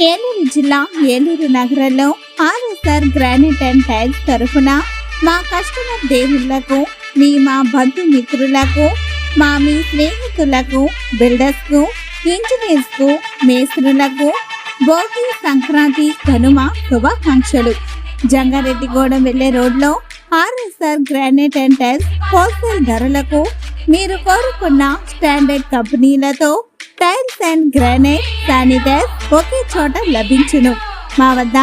ఏలూరు జిల్లా ఏలూరు నగరంలో RSR granite and tiles తరఫున మా కస్టమర్ దేవుళ్ళకు మీ మా బంధుమిత్రులకు మా మీ స్నేహితులకు బిల్డర్స్కు ఇంజనీర్స్కు మేస్త్రులకు భోగి సంక్రాంతి కనుమ శుభాకాంక్షలు. జంగారెడ్డిగూడెం వెళ్ళే రోడ్లో RSR granite and tiles wholesale ధరలకు మీరు కోరుకున్న స్టాండర్డ్ కంపెనీలతో టైల్స్ అండ్ గ్రానైట్ శానిటైజ్ ఒకే చోట లభించును. మా వద్ద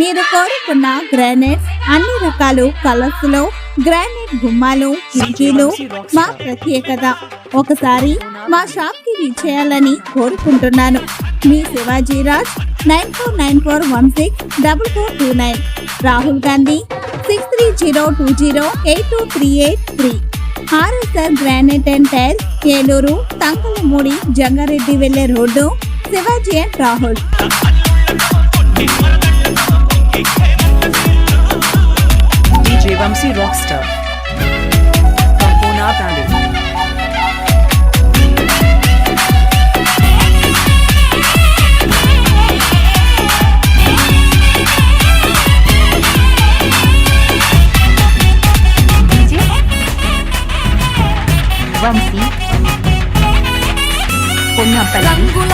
మీరు కోరుకున్న గ్రానైట్స్ అన్ని రకాలు కలర్స్లో గ్రానైట్ గుమ్మాలు కిటికీలు మా ప్రత్యేకత. ఒకసారి మా షాప్కి విచ్చేయాలని కోరుకుంటున్నాను. మీ Shivajiraj nine four nine four one six double four two nine. Rahul Gandhi six three zero two zero eight two three eight three. RSR granite and tiles Eluru Tankalamudi Jangareddy వెళ్ళే road Shivaji and Rahul. DJ Vamsi Rockstar Vamsi Ponnapalli.